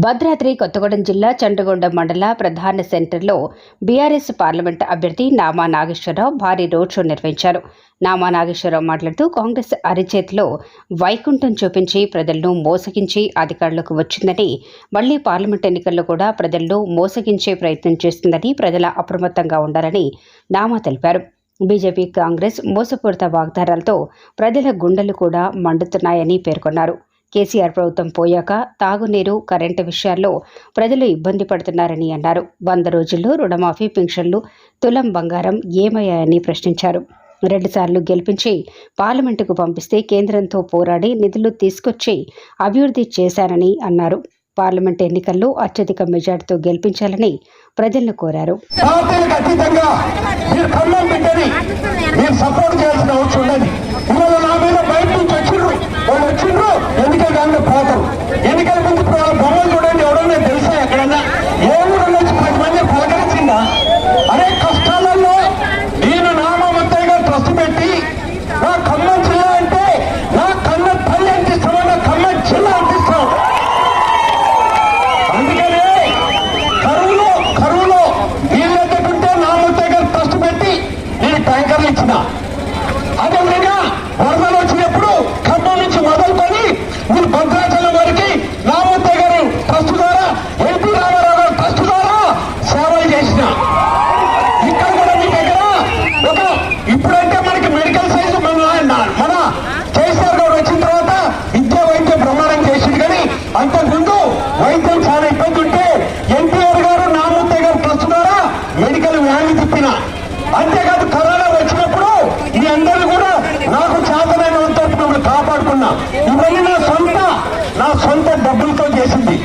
భద్రాద్రి కొత్తగూడెం జిల్లా చండగొండ మండల ప్రధాన సెంటర్లో బీఆర్ఎస్ పార్లమెంట్ అభ్యర్థి నామా నాగేశ్వరరావు భారీ రోడ్ షో నిర్వహించారు. నామా నాగేశ్వరరావు మాట్లాడుతూ కాంగ్రెస్ అరిచేతిలో వైకుంఠం చూపించి ప్రజలను మోసగించి అధికారులకు వచ్చిందని మళ్ళీ పార్లమెంట్ ఎన్నికల్లో కూడా ప్రజలను మోసగించే ప్రయత్నం చేస్తుందని ప్రజల అప్రమత్తంగా ఉండాలని నామా తెలిపారు. బీజేపీ కాంగ్రెస్ మోసపూరిత వాగ్దానాలతో ప్రజల గుండెలు కూడా మండుతున్నాయని పేర్కొన్నారు. కేసీఆర్ ప్రభుత్వం పోయాక తాగునీరు కరెంటు విషయాల్లో ప్రజలు ఇబ్బంది పడుతున్నారని అన్నారు. వంద రోజుల్లో రుణమాఫీ పెన్షన్లు తులం బంగారం ఏమయ్యాయని ప్రశ్నించారు. రెండుసార్లు గెలిపించి పార్లమెంటుకు పంపిస్తే కేంద్రంతో పోరాడి నిధులు తీసుకొచ్చి అభివృద్ధి చేశారని అన్నారు. పార్లమెంట్ ఎన్నికల్లో అత్యధిక మెజార్టీతో గెలిపించాలని ప్రజలను కోరారు. సపోర్ట్ చేయాల్సిన అవసరం ఉన్నది నా మీద బయట నుంచి వచ్చిండ్రు వాళ్ళు వచ్చిండ్రు. కానీ పోతారు ఎన్నికల ముందు బొమ్మలు చూడండి ఎవడన్నా తెలుసా ఎక్కడన్నా? ఏ ఊరు నుంచి పది మంది పలకరించిందా? అనే కష్టాలలో నేను నామమత్తయ్యగా ట్రస్ట్ పెట్టి నా ఖమ్మం జిల్లా అంటే నా కన్న తల్లి అంటిస్తామో నా ఖమ్మం జిల్లా అంటిస్తాం అందుకనే కరువులో కరువులో నీళ్ళు ఎత్తుకుంటే నామూర్తి గారు ట్రస్ట్ పెట్టి నేను ట్యాంకర్లు ఇచ్చిన. అదేవిధంగా వరదలు వచ్చినప్పుడు ఖమ్మం నుంచి మొదలుకొని మీరు భద్రాచలం వరకు నామూర్తి గారు ట్రస్ట్ ద్వారా ఎన్టీ రామారావు గారు ట్రస్ట్ ద్వారా సేవలు చేసిన ఇక్కడ కూడా మీ దగ్గర ఒక ఇప్పుడంటే మనకి మెడికల్ సైన్స్ మన మన కేసీఆర్ గారు వచ్చిన తర్వాత విద్యా వైద్యం ప్రమాణం చేసింది కానీ అంతకుముందు వైద్యం చాలా ఇబ్బంది ఉంటే ఎన్టీఆర్ గారు నామూర్తి గారు ట్రస్ట్ ద్వారా అని చెప్పిన. అంతేకాదు కరోనా వచ్చినప్పుడు మీ అందరూ కూడా నాకు చేతనైన మిమ్మల్ని కాపాడుకున్నా. ఇవన్నీ నా సొంత నా సొంత డబ్బులతో చేసింది.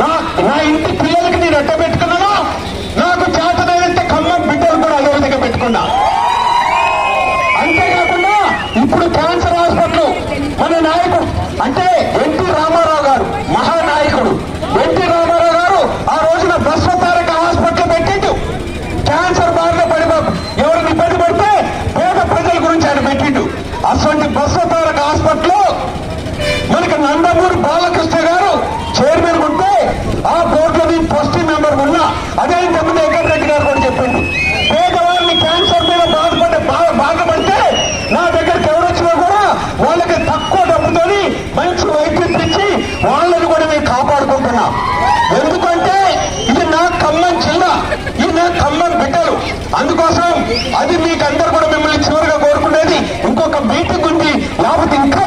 నా నా ఇంటి పిల్లలకి నేను ఎట్ట పెట్టుకున్నానో నాకు చేతనైనంత ఖమ్మం బిడ్డలు కూడా అదే విధంగా పెట్టుకున్నా. అంతేకాకుండా ఇప్పుడు క్యాన్సర్ హాస్పిటల్ మన నాయకుడు అంటే ఎన్టీ రామారావు గారు మహానాయకుడు. ఎన్టీ రామారావు గారు ఆ రోజున బస్వతారక హాస్పిటల్ పెట్టిండు. క్యాన్సర్ ఆలూరు బాలకృష్ణ గారు చైర్మన్ ఉంటే ఆ మీ ఫస్ట్ మెంబర్ ఉన్నా అదే తొమ్మిది వెంకటరెడ్డి గారు కూడా చెప్పింది. పేదవాళ్ళని క్యాన్సర్ మీద బాధపడే బాధపడితే నా దగ్గరికి ఎవరొచ్చినా కూడా వాళ్ళకి తక్కువ డబ్బుతో మంచి వైద్యం తెచ్చి వాళ్ళని కూడా మేము కాపాడుకుంటున్నా. ఎందుకంటే ఇది నా ఖమ్మం చిన్న ఇది నా ఖమ్మం బిడ్డలు. అందుకోసం అది మీకు అందరు కూడా మిమ్మల్ని చివరిగా కోరుకునేది ఇంకొక మీటింగ్ ఉంది. లేకపోతే ఇంకా